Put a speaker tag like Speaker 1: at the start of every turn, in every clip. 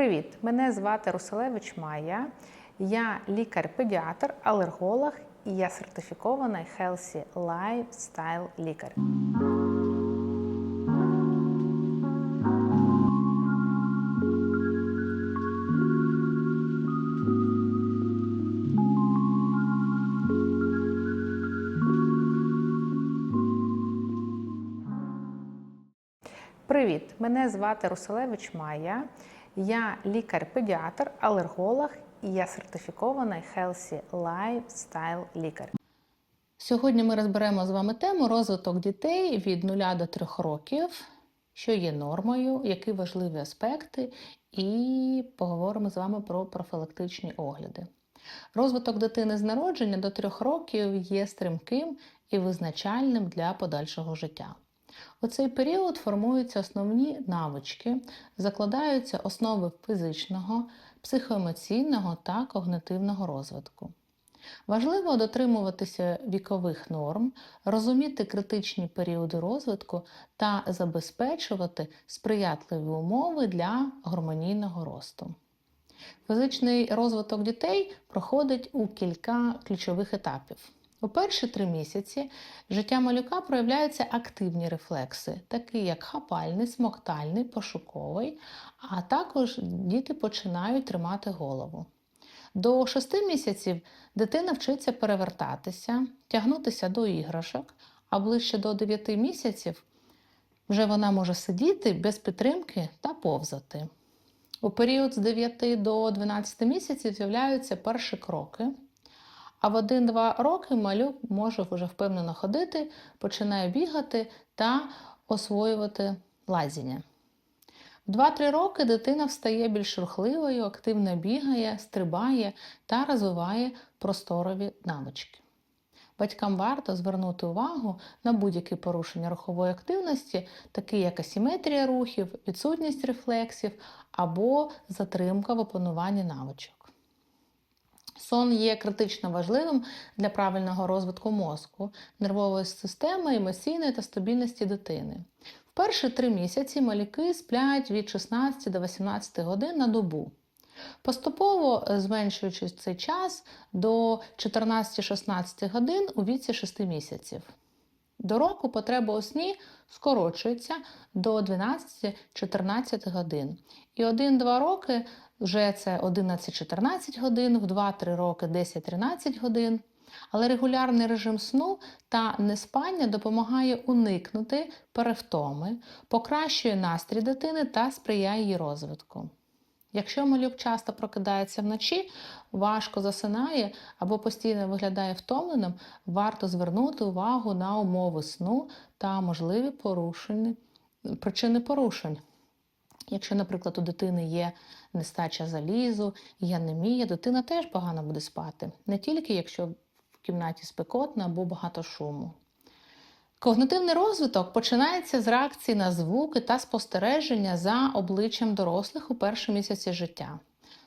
Speaker 1: Привіт! Мене звати Руселевич Майя. Я лікар-педіатр, алерголог і я сертифікований Healthy Lifestyle лікар. Привіт! Мене звати Руселевич Майя. Я лікар-педіатр, алерголог і я сертифікований Healthy Lifestyle лікар. Сьогодні ми розберемо з вами тему розвиток дітей від 0 до 3 років, що є нормою, які важливі аспекти, і поговоримо з вами про профілактичні огляди. Розвиток дитини з народження до 3 років є стрімким і визначальним для подальшого життя. У цей період формуються основні навички, закладаються основи фізичного, психоемоційного та когнитивного розвитку. Важливо дотримуватися вікових норм, розуміти критичні періоди розвитку та забезпечувати сприятливі умови для гармонійного росту. Фізичний розвиток дітей проходить у кілька ключових етапів. У перші три місяці життя малюка проявляються активні рефлекси, такі як хапальний, смоктальний, пошуковий, а також діти починають тримати голову. До 6 місяців дитина вчиться перевертатися, тягнутися до іграшок, а ближче до 9 місяців вже вона може сидіти без підтримки та повзати. У період з 9 до 12 місяців з'являються перші кроки. А в 1-2 роки малюк може вже впевнено ходити, починає бігати та освоювати лазіння. В 2-3 роки дитина встає більш рухливою, активно бігає, стрибає та розвиває просторові навички. Батькам варто звернути увагу на будь-які порушення рухової активності, такі як асиметрія рухів, відсутність рефлексів або затримка в опануванні навичок. Сон є критично важливим для правильного розвитку мозку, нервової системи, емоційної та стабільності дитини. В перші три місяці малюки сплять від 16 до 18 годин на добу. Поступово зменшуючи цей час до 14-16 годин у віці 6 місяців. До року потреба у сні скорочується до 12-14 годин. І 1-2 роки вже це 11-14 годин, в 2-3 роки 10-13 годин. Але регулярний режим сну та неспання допомагає уникнути перевтоми, покращує настрій дитини та сприяє її розвитку. Якщо малюк часто прокидається вночі, важко засинає або постійно виглядає втомленим, варто звернути увагу на умови сну та можливі порушення, причини порушень. Якщо, наприклад, у дитини є нестача залізу, є анемія, дитина теж погано буде спати, не тільки якщо в кімнаті спекотно або багато шуму. Когнитивний розвиток починається з реакції на звуки та спостереження за обличчям дорослих у перші місяці життя.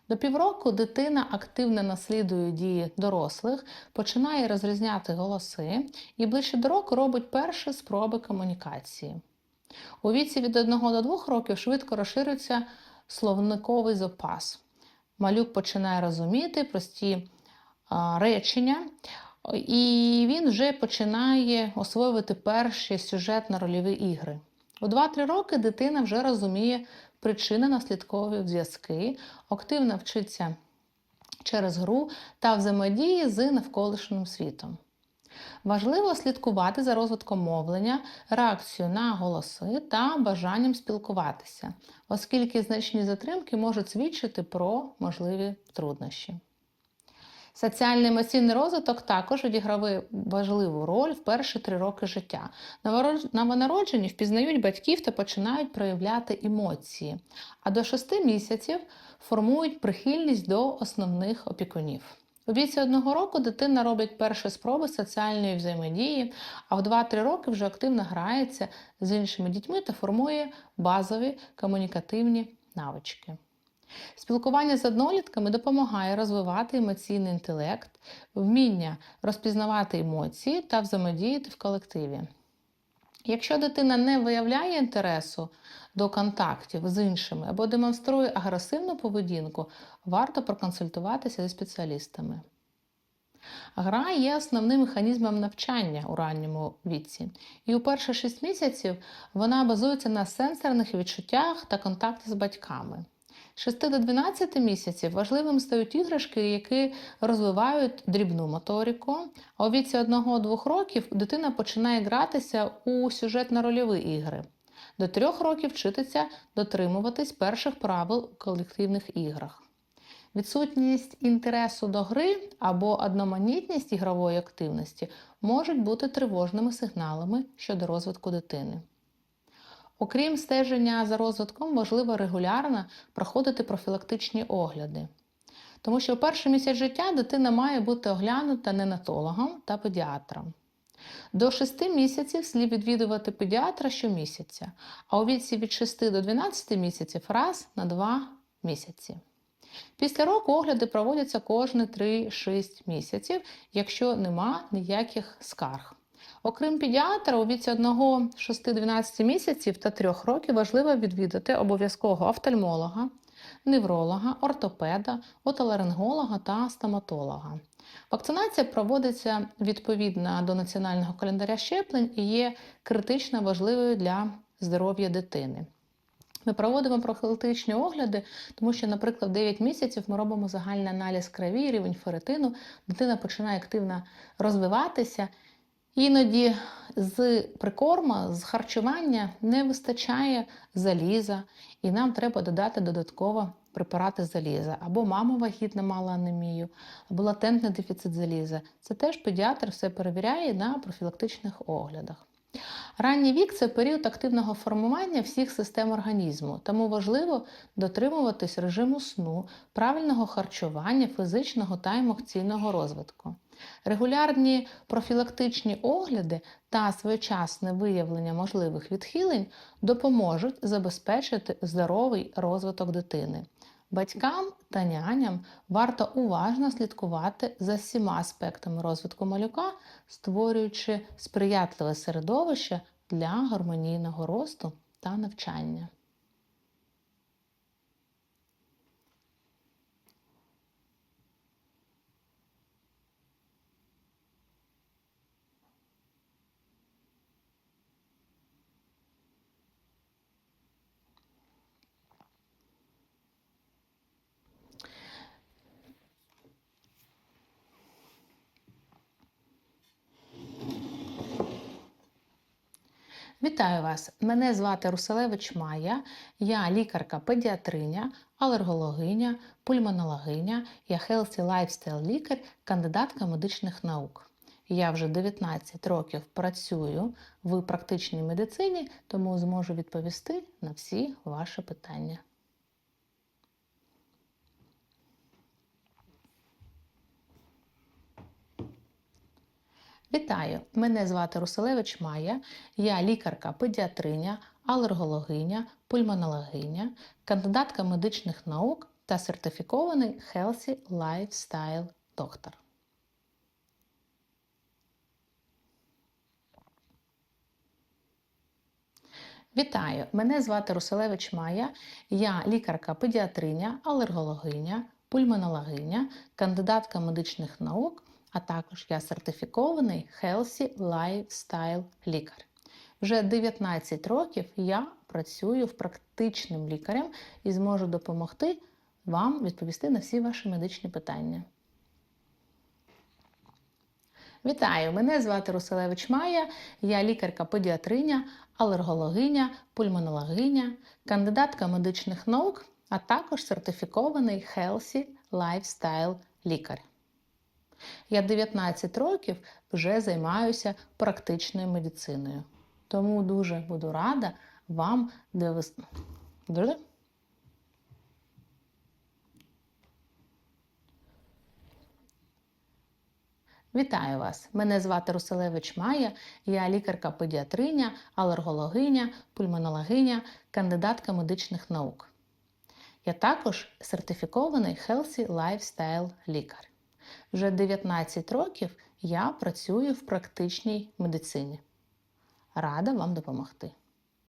Speaker 1: До півроку дитина активно наслідує дії дорослих, починає розрізняти голоси і ближче до року робить перші спроби комунікації. У віці від 1 до 2 років швидко розширюється словниковий запас. Малюк починає розуміти прості а, речення, і він вже починає освоювати перші сюжетно-рольові ігри. У 2-3 роки дитина вже розуміє причини наслідкові зв'язки, активно вчиться через гру та взаємодії з навколишнім світом. Важливо слідкувати за розвитком мовлення, реакцією на голоси та бажанням спілкуватися, оскільки значні затримки можуть свідчити про можливі труднощі. Соціальний емоційний розвиток також відіграє важливу роль в перші три роки життя. Новонароджені впізнають батьків та починають проявляти емоції, а до 6 місяців формують прихильність до основних опікунів. У віці одного року дитина робить перші спроби соціальної взаємодії, а в 2-3 роки вже активно грається з іншими дітьми та формує базові комунікативні навички. Спілкування з однолітками допомагає розвивати емоційний інтелект, вміння розпізнавати емоції та взаємодіяти в колективі. Якщо дитина не виявляє інтересу до контактів з іншими або демонструє агресивну поведінку, варто проконсультуватися зі спеціалістами. Гра є основним механізмом навчання у ранньому віці, і у перші 6 місяців вона базується на сенсорних відчуттях та контакті з батьками. З 6 до 12 місяців важливим стають іграшки, які розвивають дрібну моторику. А у віці 1-2 років дитина починає гратися у сюжетно-рольові ігри. До 3 років вчитися дотримуватись перших правил у колективних іграх. Відсутність інтересу до гри або одноманітність ігрової активності можуть бути тривожними сигналами щодо розвитку дитини. Окрім стеження за розвитком, важливо регулярно проходити профілактичні огляди. Тому що в перший місяць життя дитина має бути оглянута ненатологом та педіатром. До 6 місяців слід відвідувати педіатра щомісяця, а у віці від 6 до 12 місяців раз на 2 місяці. Після року огляди проводяться кожні 3-6 місяців, якщо нема ніяких скарг. Окрім педіатра, у віці 1 6-12 місяців та 3 років важливо відвідати обов'язкового офтальмолога, невролога, ортопеда, отоларинголога та стоматолога. Вакцинація проводиться відповідно до національного календаря щеплень і є критично важливою для здоров'я дитини. Ми проводимо профілактичні огляди, тому що, наприклад, в 9 місяців ми робимо загальний аналіз крові, рівень ферритину, дитина починає активно розвиватися. Іноді з прикорма, з харчування не вистачає заліза, і нам треба додати додатково препарати заліза. Або мама вагітна мала анемію, або латентний дефіцит заліза. Це теж педіатр все перевіряє на профілактичних оглядах. Ранній вік це період активного формування всіх систем організму, тому важливо дотримуватись режиму сну, правильного харчування, фізичного та емоційного розвитку. Регулярні профілактичні огляди та своєчасне виявлення можливих відхилень допоможуть забезпечити здоровий розвиток дитини. Батькам та няням варто уважно слідкувати за всіма аспектами розвитку малюка, створюючи сприятливе середовище для гармонійного росту та навчання. Вітаю вас! Мене звати Руселевич Майя, я лікарка-педіатриня, алергологиня, пульмонологиня, я Healthy Lifestyle лікар, кандидатка медичних наук. Я вже 19 років працюю в практичній медицині, тому зможу відповісти на всі ваші питання. Вітаю! Мене звати Руселевич Майя, я лікарка-педіатриня, алергологиня, пульмонологиня, кандидатка медичних наук та сертифікований Healthy Lifestyle доктор. Вітаю! Мене звати Руселевич Майя, я лікарка-педіатриня, алергологиня, пульмонологиня, кандидатка медичних наук а також я сертифікований Healthy Lifestyle лікар. Вже 19 років я працюю в практичним лікарем і зможу допомогти вам відповісти на всі ваші медичні питання. Вітаю! Мене звати Руселевич Майя, я лікарка-педіатриня, алергологиня, пульмонологиня, кандидатка медичних наук, а також сертифікований Healthy Lifestyle лікар. Я 19 років вже займаюся практичною медициною. Тому дуже буду рада вам довести. Вітаю вас! Мене звати Руселевич Майя, я лікарка-педіатриня, алергологиня, пульмонологиня, кандидатка медичних наук. Я також сертифікований Healthy Lifestyle лікар. Вже 19 років я працюю в практичній медицині. Рада вам допомогти.